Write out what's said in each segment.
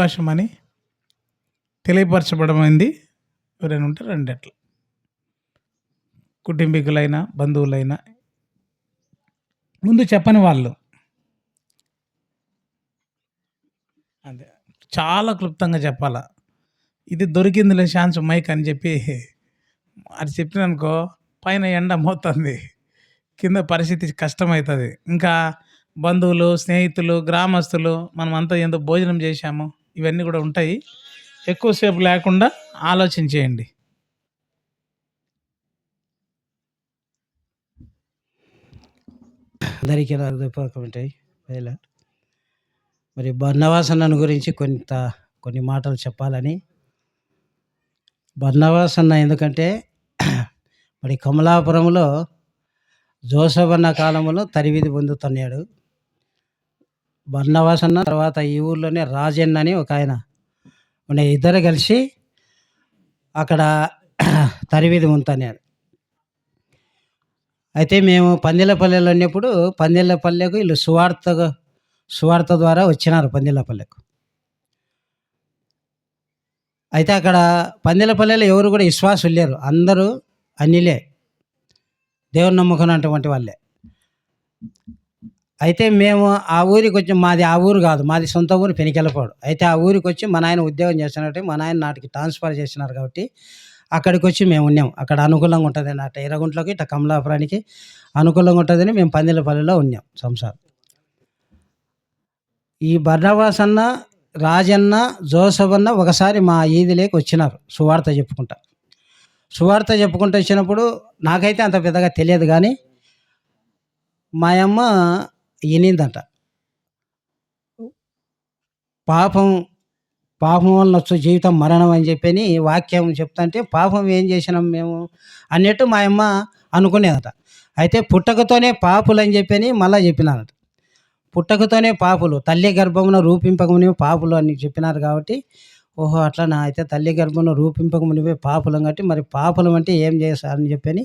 అవకాశం అని తెలియపరచబడమైంది. ఎవరైనా ఉంటే రండి అట్లా. కుటుంబీకులైనా బంధువులైనా ముందు చెప్పని వాళ్ళు. అదే చాలా క్లుప్తంగా చెప్పాలా. ఇది దొరికిందిలే ఛాన్స్ మైక్ అని చెప్పి అది చెప్పిననుకో పైన ఎండ మోతుంది. కింద పరిస్థితి కష్టమవుతుంది ఇంకా బంధువులు స్నేహితులు గ్రామస్తులు మనం అంతా ఏందో భోజనం చేశాము? ఇవన్నీ కూడా ఉంటాయి. ఎక్కువసేపు లేకుండా ఆలోచన చేయండి. అందరికీ నా హృదయపూర్వకమైనవి వేళ మరి బర్ణవాసన్నను గురించి కొంత కొన్ని మాటలు చెప్పాలని. బర్ణవాసన్న ఎందుకంటే మరి కమలాపురంలో జోసవన్న కాలంలో తరివిధి పొందుతున్నాడు. బర్ణవాసన్న తర్వాత ఈ ఊర్లోనే రాజన్న అని ఒక ఆయన ఉండే. ఇద్దరు కలిసి అక్కడ తరివిధి పొందుతున్నాడు అయితే మేము పందిలపల్లెలో ఉన్నప్పుడు పందిలపల్లెకు వీళ్ళు సువార్త సువార్త ద్వారా వచ్చినారు పందిలపల్లెకు అయితే అక్కడ పందిలపల్లెలో ఎవరు కూడా విశ్వాసులు లేరు అందరూ అన్నిలే. దేవుని నమ్ముకున్నటువంటి వాళ్ళే. అయితే మేము ఆ ఊరికి వచ్చి మాది ఆ ఊరు కాదు మాది సొంత ఊరు పెనికెళ్ళపాడు. అయితే ఆ ఊరికి వచ్చి మా నాయన ఉద్యోగం చేస్తున్నట్టు మా నాయన నాటికి ట్రాన్స్ఫర్ చేసినారు కాబట్టి అక్కడికి వచ్చి మేము ఉన్నాం. అక్కడ అనుకూలంగా ఉంటుంది అట ఎర్రగుంట్లోకి ఇట్లా కమలాపురానికి అనుకూలంగా ఉంటుందని మేము పందిలపల్లిలో ఉన్నాం సంసారం. ఈ బర్ణవాస్ అన్న రాజన్న జోసఫ్ అన్న ఒకసారి మా ఈదిలేకి వచ్చినారు సువార్త చెప్పుకుంటా. సువార్త చెప్పుకుంటూ వచ్చినప్పుడు నాకైతే అంత పెద్దగా తెలియదు కానీ మా అమ్మ వినిందంట పాపం పాపం వల్ల వచ్చు జీవితం మరణం అని చెప్పని వాక్యం చెప్తుంటే పాపం ఏం చేసినాం మేము? అన్నట్టు మా అమ్మ అనుకునేదట. అయితే పుట్టకతోనే పాపులు అని చెప్పని మళ్ళీ చెప్పినారట. పుట్టకతోనే పాపులు తల్లి గర్భమున రూపింపకముని పాపులు అని చెప్పినారు కాబట్టి ఓహో అట్లనా? అయితే తల్లి గర్భంలో రూపింపకమునివే పాపులం కాబట్టి మరి పాపులం అంటే ఏం చేస్తారని చెప్పని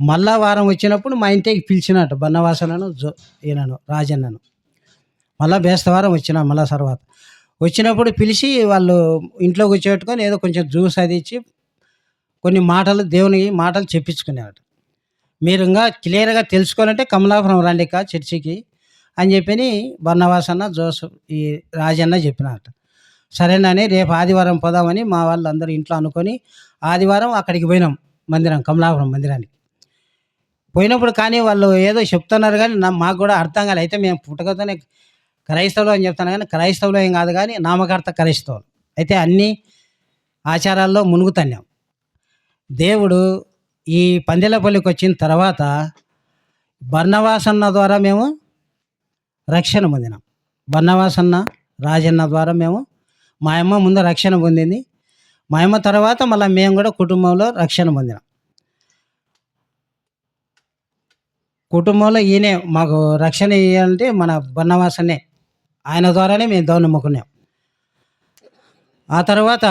మళ్ళా వారం వచ్చినప్పుడు మా ఇంటికి పిలిచినట్టు బన్నవాసనను జో ఈయనను రాజన్నను. మళ్ళా బేస్తవారం వచ్చిన మళ్ళా తర్వాత. వచ్చినప్పుడు పిలిచి వాళ్ళు ఇంట్లో కూర్చోబెట్టుకొని ఏదో కొంచెం జ్యూస్ అది ఇచ్చి కొన్ని మాటలు దేవుని మాటలు చెప్పించుకునేవాడు. మీరు ఇంకా క్లియర్గా తెలుసుకోవాలంటే కమలాపురం రండి కా చర్చికి అని చెప్పని బన్నవాసన్న జోసఫ్ ఈ రాజన్న చెప్పినట్టు సరేనని రేపు ఆదివారం పోదామని మా వాళ్ళు అందరూ ఇంట్లో అనుకొని ఆదివారం అక్కడికి పోయినాం మందిరం కమలాపురం మందిరానికి. పోయినప్పుడు కానీ వాళ్ళు ఏదో చెప్తున్నారు కానీ నా మాకు కూడా అర్థం కాలేదు అయితే మేము పుట్టకతోనే క్రైస్తవులు అని చెప్తాను కానీ క్రైస్తవులు ఏం కాదు కానీ నామకర్త క్రైస్తవులు. అయితే అన్ని ఆచారాల్లో మునుగుతున్నాం దేవుడు ఈ పందిలపల్లికి వచ్చిన తర్వాత బర్ణవాసన్న ద్వారా మేము రక్షణ పొందినాం. బర్ణవాసన్న రాజన్న ద్వారా మేము మా అమ్మ ముందు రక్షణ పొందింది. మా అమ్మ తర్వాత మళ్ళీ మేము కూడా కుటుంబంలో రక్షణ పొందినాం. కుటుంబంలో ఈయనే మాకు రక్షణ ఇవ్వాలంటే మన బన్నవాసనే ఆయన ద్వారానే మేము దేవుని ఆ తర్వాత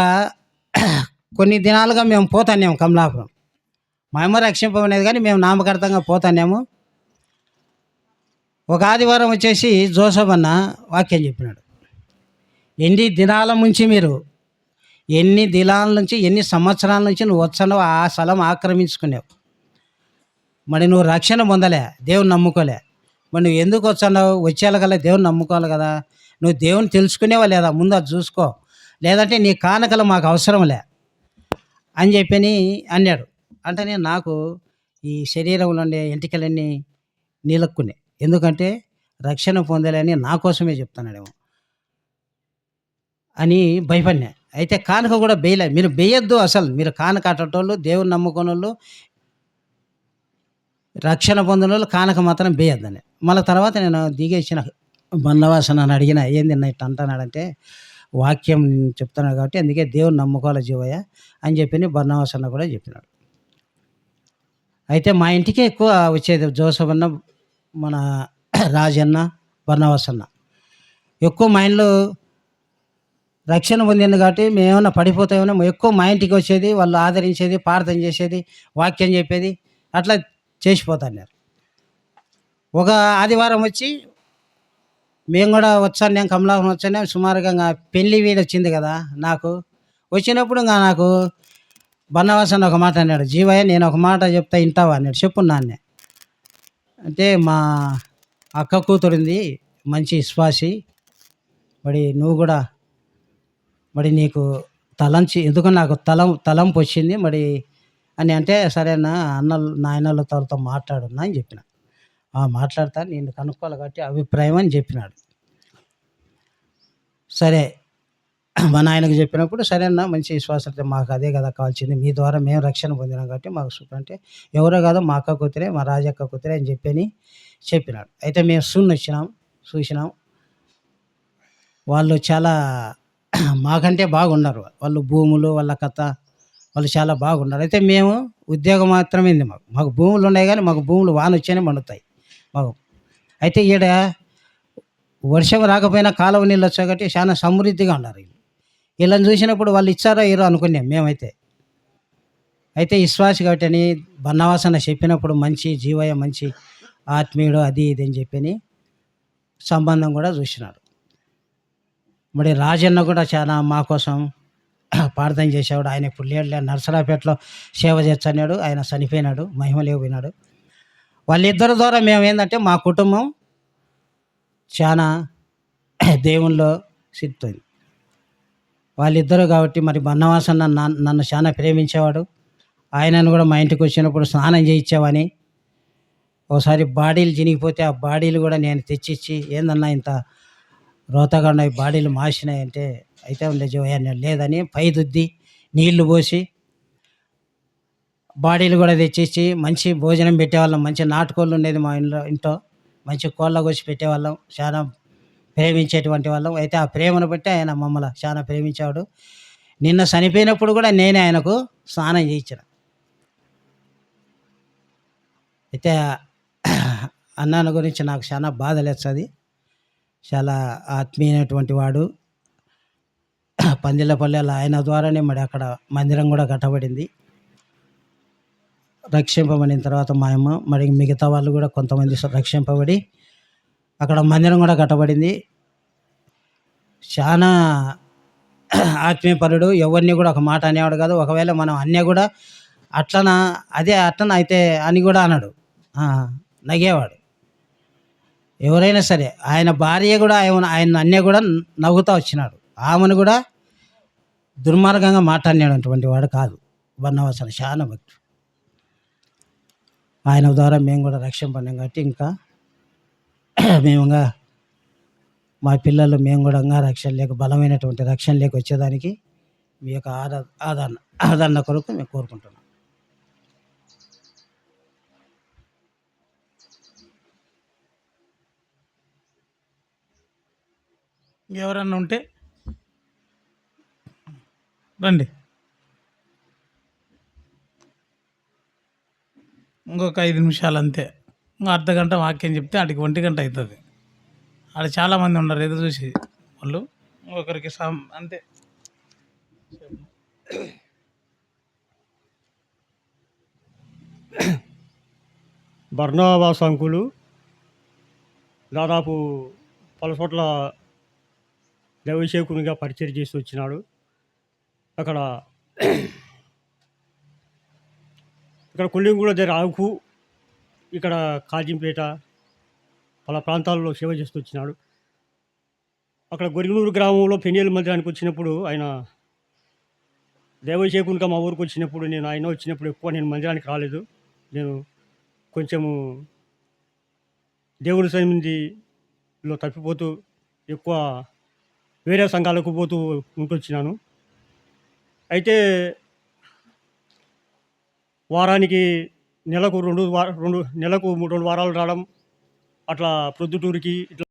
కొన్ని దినాలుగా మేము పోతాన్నాము కమలాపురం. మా అమ్మ రక్షింపనేది కానీ మేము నామకర్థంగా పోతాన్నాము. ఒక ఆదివారం వచ్చేసి జోసఫ్ అన్న వాక్యం చెప్పినాడు. ఎన్ని దినాల నుంచి మీరు ఎన్ని దినాల నుంచి ఎన్ని సంవత్సరాల నుంచి నువ్వు వచ్చానో ఆ స్థలం ఆక్రమించుకున్నావు. మరి నువ్వు రక్షణ పొందలే దేవుని నమ్ముకోలే. మరి నువ్వు ఎందుకు వచ్చావు వచ్చేయాలి కదా దేవుని నమ్ముకోవాలి కదా. నువ్వు దేవుని తెలుసుకునేవా లేదా? ముందు అది చూసుకో. లేదంటే నీ కానుకలు మాకు అవసరంలే అని చెప్పని అన్నాడు. అంటేనే నాకు ఈ శరీరంలో ఉండే ఎంటికలన్నీ నీలక్కునే ఎందుకంటే రక్షణ పొందాలని నా కోసమే చెప్తున్నాడేమో అని భయపడినా. అయితే కానుక కూడా బేయలే మీరు వేయొద్దు అసలు. మీరు కానుక అట్టేటోళ్ళు దేవుని నమ్ముకునే వాళ్ళు రక్షణ పొందిన వాళ్ళు కానక మాత్రం వేయద్దని మళ్ళీ తర్వాత నేను దిగేసిన బన్నవాసన నన్ను అడిగిన ఏంది అన్న ఇట్లా అంటున్నాడంటే వాక్యం చెప్తున్నాడు కాబట్టి అందుకే దేవుని నమ్ముకోవాలి జీవయ్య అని చెప్పి బర్ణవాసన్న కూడా చెప్పినాడు. అయితే మా ఇంటికే ఎక్కువ వచ్చేది జోసఫ్ అన్న మన రాజన్న బర్ణవాసన్న ఎక్కువ మా ఇంట్లో రక్షణ పొందింది కాబట్టి మేమేమన్నా పడిపోతామేమో ఎక్కువ మా ఇంటికి వచ్చేది వాళ్ళు ఆదరించేది ప్రార్థన చేసేది వాక్యం చెప్పేది అట్లా చేసిపోతున్నారు. ఒక ఆదివారం వచ్చి మేము కూడా వచ్చాను నేను కమలాపురం వచ్చాను సుమారుగా ఇంకా పెళ్ళి వీడు వచ్చింది కదా నాకు. వచ్చినప్పుడు ఇంకా నాకు బన్నవాసన్ ఒక మాట అన్నాడు జీవయ్య నేను ఒక మాట చెప్తా ఇంటావా అన్నాడు. చెప్పు నాన్నే. అంటే మా అక్క కూతురుంది మంచి విశ్వాసి. మరి నువ్వు కూడా మరి నీకు తలంచి ఎందుకు నాకు తలం తలంపు వచ్చింది. మరి అని అంటే సరేనా అన్న నాయనల తలతో మాట్లాడున్నా అని చెప్పిన. "ఆ, మాట్లాడతా నేను కనుక్కోవాలి కాబట్టి అభిప్రాయం అని చెప్పినాడు. సరే మా నాయనకు చెప్పినప్పుడు సరేనా మంచి విశ్వాసంతో మాకు అదే కదా కావాల్సింది. మీ ద్వారా మేము రక్షణ పొందినాం కాబట్టి మాకు సూపర్ అంటే ఎవరో కాదు మా అక్క కూతురే మా రాజక్క కూతురే అని చెప్పని చెప్పినాడు. అయితే మేము సూన్ వచ్చినాం చూసినాం. వాళ్ళు చాలా మాకంటే బాగున్నారు. వాళ్ళు భూములు వాళ్ళ కథ వాళ్ళు చాలా బాగున్నారు. అయితే మేము ఉద్యోగం మాత్రమే మాకు. మాకు భూములు ఉన్నాయి కానీ మాకు భూములు వాన వచ్చేనే మండుతాయి. మాకు. అయితే ఈడ వర్షం రాకపోయినా కాలువ నీళ్ళు వచ్చాయి కాబట్టి చాలా సమృద్ధిగా ఉన్నారు వీళ్ళు. వీళ్ళని చూసినప్పుడు వాళ్ళు ఇచ్చారో ఇరో అనుకున్నాం మేమైతే. అయితే విశ్వాస కాబట్టి అని బన్నవాసన చెప్పినప్పుడు మంచి జీవయ మంచి ఆత్మీయుడు అది ఇది అని చెప్పని సంబంధం కూడా చూసినాడు మరి రాజన్న కూడా చాలా మా కోసం ప్రార్థన చేసేవాడు. ఆయన ఇప్పుడు లేడులే. నర్సరాపేటలో సేవ చేస్తున్నాడు. ఆయన చనిపోయినాడు. మహిమలేకపోయినాడు వాళ్ళిద్దరి ద్వారా మేము ఏంటంటే మా కుటుంబం చాలా దేవుల్లో సిద్ధుంది వాళ్ళిద్దరు కాబట్టి మరి బన్నవాసన్ నన్ను నన్ను చాలా ప్రేమించేవాడు. ఆయనను కూడా మా ఇంటికి వచ్చినప్పుడు స్నానం చేయించావని ఒకసారి బాడీలు చినిగిపోతే ఆ బాడీలు కూడా నేను తెచ్చిచ్చి ఏందన్నా ఇంత రోతగా ఉన్నాయి బాడీలు మాసినాయంటే అయితే ఉండే జోయ లేదని పై దుద్ది నీళ్ళు పోసి బాడీలు కూడా తెచ్చేసి మంచి భోజనం పెట్టేవాళ్ళం. మంచి నాటుకోళ్ళు ఉండేది మా ఇంట్లో ఇంట్లో. మంచి కోళ్ళ కోసి పెట్టేవాళ్ళం. చాలా ప్రేమించేటువంటి వాళ్ళం. అయితే ఆ ప్రేమను బట్టి ఆయన మమ్మల్ని చాలా ప్రేమించాడు నిన్న చనిపోయినప్పుడు కూడా నేనే ఆయనకు స్నానం చేయించిన. అయితే అన్నాన్న గురించి నాకు చాలా బాధ లేస్తుంది. చాలా ఆత్మీయమైనటువంటి వాడు. పందిళ్ళపల్లెలో ఆయన ద్వారానే మరి అక్కడ మందిరం కూడా కట్టబడింది. రక్షింపబడిన తర్వాత మా అమ్మ మరి మిగతా వాళ్ళు కూడా కొంతమంది రక్షింపబడి అక్కడ మందిరం కూడా కట్టబడింది. చాలా ఆత్మీయపరుడు ఎవరిని కూడా ఒక మాట అనేవాడు కాదు. ఒకవేళ మనం అన్నీ కూడా అట్లనా అదే అట్లన అయితే అని కూడా అన్నాడు నగేవాడు. ఎవరైనా సరే ఆయన భార్య కూడా ఆయన ఆయన అన్నీ కూడా నవ్వుతూ వచ్చినాడు. ఆమెను కూడా దుర్మార్గంగా మాట్లాడినటువంటి వాడు కాదు. వర్ణవాసన చాలా భక్తుడు. ఆయన ద్వారా మేము కూడా రక్షణ పొందాం కాబట్టి ఇంకా మేము ఇంకా మా పిల్లలు మేము కూడా ఇంకా రక్షణ లేక బలమైనటువంటి రక్షణ లేక వచ్చేదానికి మీ యొక్క ఆదా ఆదరణ ఆదరణ కొరకు మేము కోరుకుంటున్నాం. ఎవరన్నా ఉంటే రండి. ఇంకొక ఐదు నిమిషాలు అంతే. ఇంకా అర్ధ గంట వాక్యం చెప్తే ఆడికి ఒంటి గంట అవుతుంది. ఆడ చాలామంది ఉన్నారు ఎదురు చూసి. వాళ్ళు ఒకరికి సం అంతే. బర్ణావాస అంకులు దాదాపు పలు చోట్ల దైవసేకునిగా పరిచయం చేసి వచ్చినాడు. అక్కడ ఇక్కడ కొల్లింగూడ దగ్గర ఆకు ఇక్కడ కాజింపేట పలా ప్రాంతాల్లో సేవ చేస్తూ వచ్చినాడు. అక్కడ గొరిగనూరు గ్రామంలో పెనియల్ మందిరానికి వచ్చినప్పుడు ఆయన దేవశేకునిగా మా ఊరికి వచ్చినప్పుడు నేను ఆయన వచ్చినప్పుడు ఎక్కువ నేను మందిరానికి రాలేదు. నేను కొంచెము దేవుని సన్నిధిలో తప్పిపోతూ ఎక్కువ వేరే సంఘాలకు పోతూ ఉంటొచ్చినాను అయితే వారానికి నెలకు రెండు వార రెండు నెలకు మూడు రెండు వారాలు రావడం అట్లా ప్రొద్దుటూరికి ఇట్లా